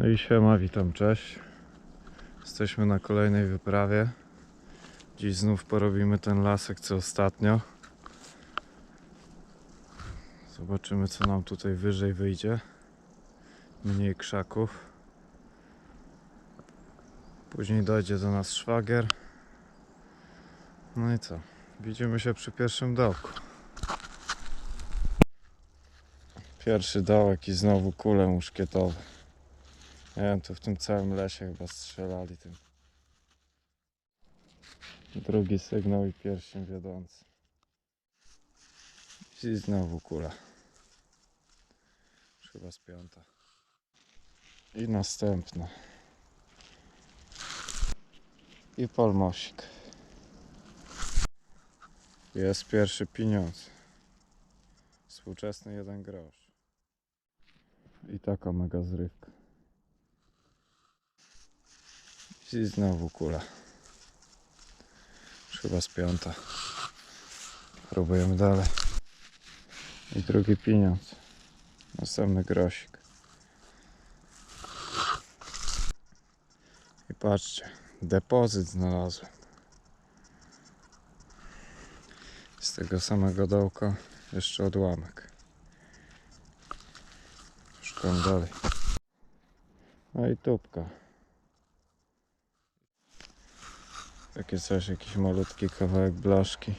No i siema, witam, cześć. Jesteśmy na kolejnej wyprawie. Dziś znów porobimy ten lasek co ostatnio. Zobaczymy co nam tutaj wyżej wyjdzie. Mniej krzaków. Później dojdzie do nas szwagier. No i co? Widzimy się przy pierwszym dołku. Pierwszy dołek i znowu kule muszkietowe. Nie wiem, tu w tym całym lesie chyba strzelali tym. Drugi sygnał i pierścień wiodący. I znowu kula. Już Chyba z piąta. I następna. I polmosik. Jest pierwszy pieniądz. Współczesny jeden grosz. I taka mega zrywka. I znowu kula. Już chyba z piąta. Próbujemy dalej. I drugi pieniądz. Następny grosik. I patrzcie, depozyt znalazłem. Z tego samego dołka jeszcze odłamek. Szukam dalej. No i tubka. Takie coś, jakiś malutki kawałek blaszki.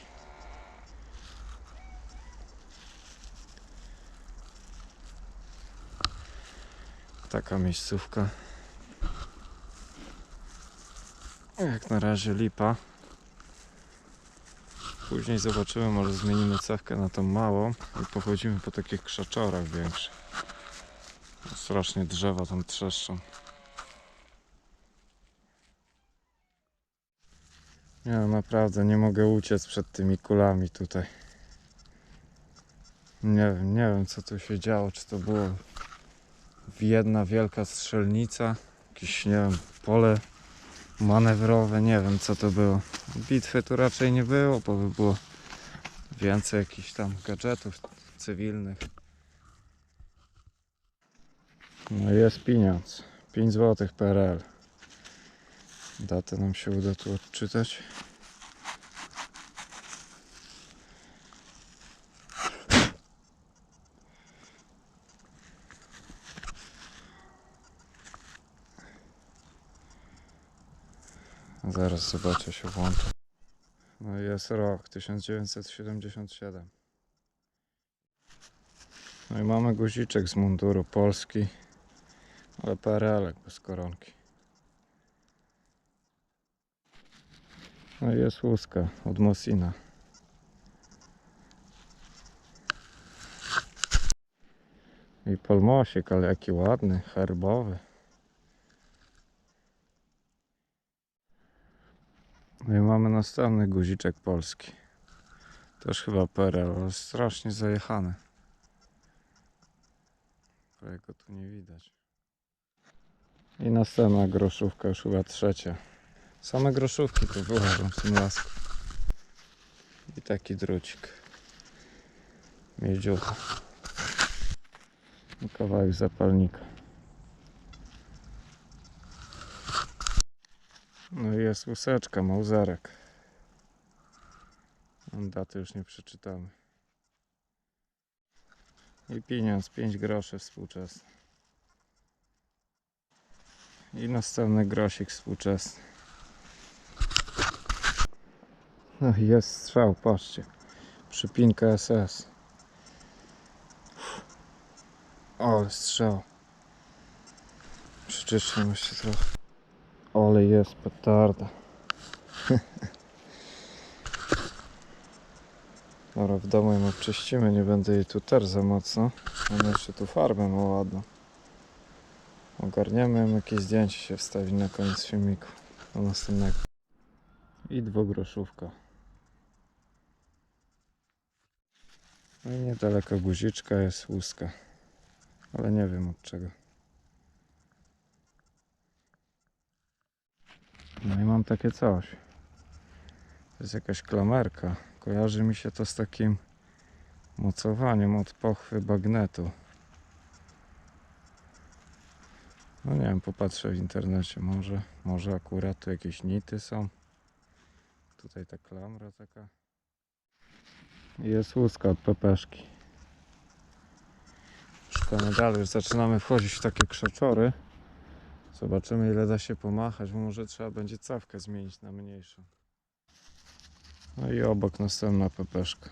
Taka miejscówka. Jak na razie lipa. Później zobaczymy, może zmienimy cewkę na tą małą i pochodzimy po takich krzaczorach większych. Strasznie drzewa tam trzeszczą. Nie no, naprawdę nie mogę uciec przed tymi kulami tutaj. Nie wiem, nie wiem co tu się działo, czy to było jedna wielka strzelnica, jakieś, nie wiem, pole manewrowe, nie wiem co to było. Bitwy tu raczej nie było, bo by było więcej jakichś tam gadżetów cywilnych. No jest pieniądz, 5 zł PRL. Datę nam się uda tu odczytać. Zaraz zobaczę, się włączę. No jest rok 1977. No i mamy guziczek z munduru Polski, ale PRL bez koronki. No jest łuska od Mosina. I polmosik, ale jaki ładny, herbowy. No i mamy następny guziczek polski. Też chyba PRL, ale strasznie zajechany. Prawie go tu nie widać. I następna groszówka, już chyba trzecia. Same groszówki tu wyłażą w tym lasku. I taki drucik. Miedziucha. I kawałek zapalnika. No i jest łuseczka, mauzarek. Daty już nie przeczytamy. I pieniądz, 5 groszy współczesny. I następny grosik współczesny. No jest strzał, patrzcie. Przypinka SS. Ale strzał. Przeczyszczam jeszcze trochę. Ale jest petarda. Dobra, w domu ją obczyścimy, nie będę jej tu ter za mocno. Ona jeszcze tu farbę ma ładną. Ogarniemy ją, jakieś zdjęcie się wstawi na koniec filmiku. Do następnego. I dwugroszówka. No i niedaleko guziczka jest łuska. Ale nie wiem od czego. No i mam takie coś. To jest jakaś klamerka. Kojarzy mi się to z takim mocowaniem od pochwy bagnetu. No nie wiem, popatrzę w internecie, może, może akurat tu jakieś nity są. Tutaj ta klamra taka. Jest łuska od pepeszki. Szukamy dalej, już zaczynamy wchodzić w takie krzaczory. Zobaczymy ile da się pomachać, bo może trzeba będzie cawkę zmienić na mniejszą. No i obok następna pepeszka.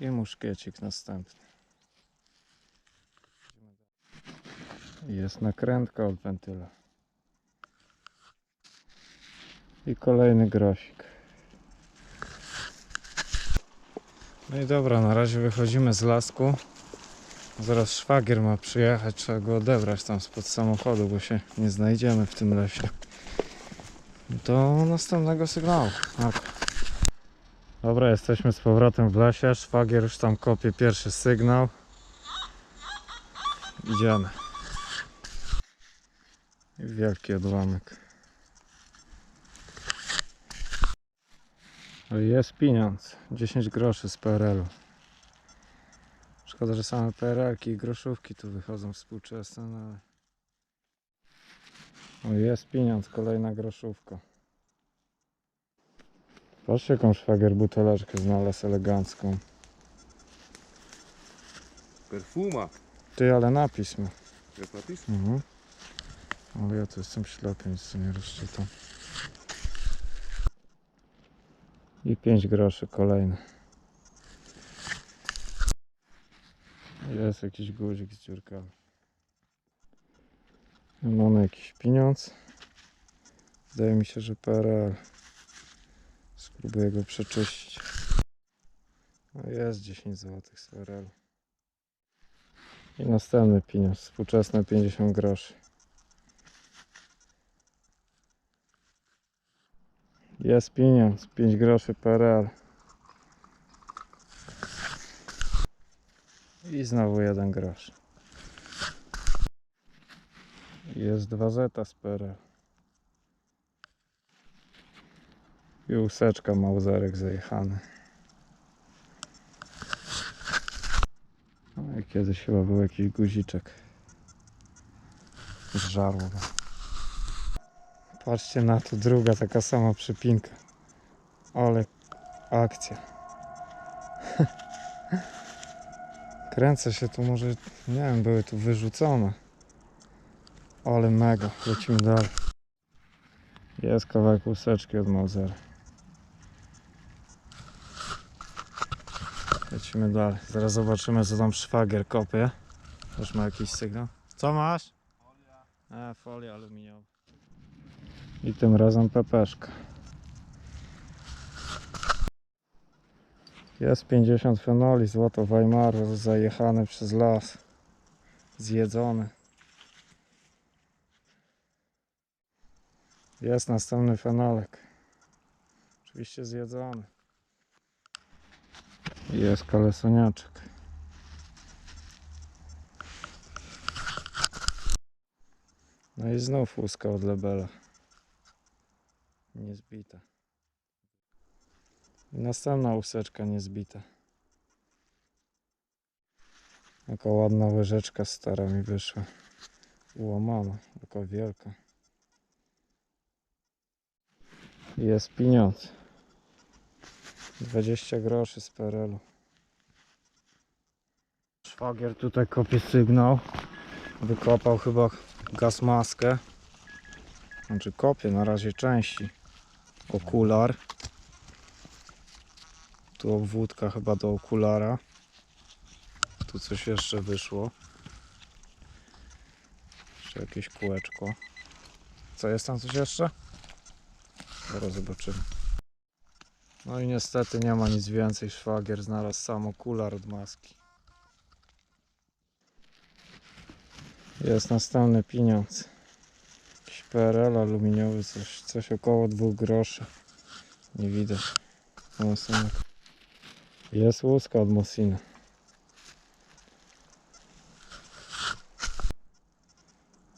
I muszkiecik następny. Jest nakrętka od wentyla. I kolejny grosik. No i dobra, na razie wychodzimy z lasku. Zaraz szwagier ma przyjechać, trzeba go odebrać tam spod samochodu, bo się nie znajdziemy w tym lesie. Do następnego sygnału. Ok. Dobra, jesteśmy z powrotem w lesie. Szwagier już tam kopie pierwszy sygnał. Idziemy. Wielki odłamek. Jest pieniądz. 10 groszy z PRL-u. Szkoda, że same PRL-ki i groszówki tu wychodzą współczesne, no ale... O, jest pieniądz, kolejna groszówka. Patrzcie jaką szwagier buteleczkę znalazł elegancką. Perfuma. Ty, ale napis ma. Jest napis? Mhm. Ale ja tu jestem ślepy, nic tu nie rozczytam. I 5 groszy kolejne. Jest jakiś guzik z dziurkami. Mamy jakiś pieniądz. Wydaje mi się, że PRL. Spróbuję go przeczyścić. No jest 10 zł z PRL. I następny pieniądz, współczesne 50 groszy. Jest pieniądz, 5 groszy PRL. I znowu jeden grosz. Jest 2 zeta z PRL. I łuseczka małzerek zajechany. No i kiedyś chyba był jakiś guziczek. Zżarło. Patrzcie na to, druga taka sama przypinka. Ale akcja. Kręcę się tu, może, nie wiem, były tu wyrzucone. Ale mega, lecimy dalej. Jest kawałek łuseczki od Mausera. Lecimy dalej. Zaraz zobaczymy, co tam szwagier kopie. Już ma jakiś sygnał. Co masz? Folia. E, folia aluminiowa. I tym razem pepeszka. Jest 50 fenoli, złoto Weimaru, zajechane przez las. Zjedzone. Jest następny fenolek. Oczywiście zjedzony. Jest kalesoniaczek. No i znów łuska od lebela. Niezbita. I następna łuseczka niezbita. Jaka ładna łyżeczka stara mi wyszła. Ułamana, taka wielka. Jest pieniądz. 20 groszy z PRL-u. Szwagier tutaj kopie sygnał. Wykopał chyba gaz maskę. Znaczy kopie na razie części. Okular. Tu obwódka chyba do okulara. Tu coś jeszcze wyszło. Jeszcze jakieś kółeczko. Co jest tam coś jeszcze? Zaraz zobaczymy. No i niestety nie ma nic więcej. Szwagier znalazł sam okular od maski. Jest następny pieniądz. PRL aluminiowy, coś, coś około 2 groszy. Nie widać. Mocno. Jest łuska od Mosina.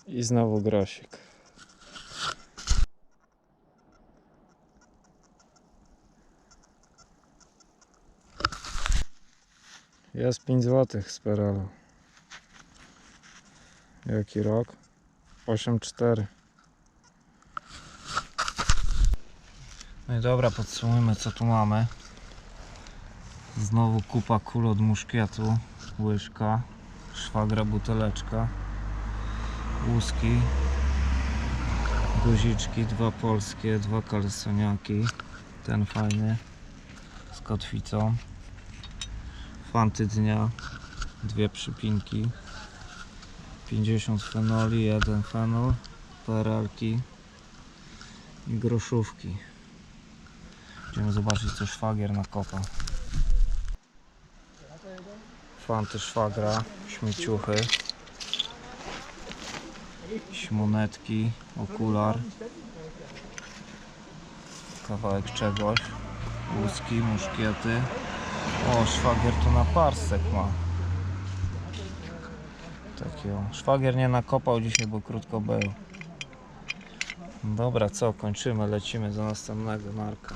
I znowu grosik. Jest 5 zł z PRL-u. Jaki rok? 8-4. No i dobra, podsumujmy co tu mamy. Znowu kupa kul od muszkietu, łyżka, szwagra buteleczka, łuski, guziczki, dwa polskie, dwa kalesoniaki, ten fajny z kotwicą, fanty dnia, dwie przypinki, 50 fenoli, jeden fenol, perelki i groszówki. Idziemy zobaczyć co szwagier nakopał. Fanty szwagra, śmieciuchy, śmonetki, okular, kawałek czegoś, łuski, muszkiety. O, szwagier tu na parsek ma. Takiego. Szwagier nie nakopał dzisiaj, bo krótko był. Dobra, co, kończymy, lecimy do następnego narka.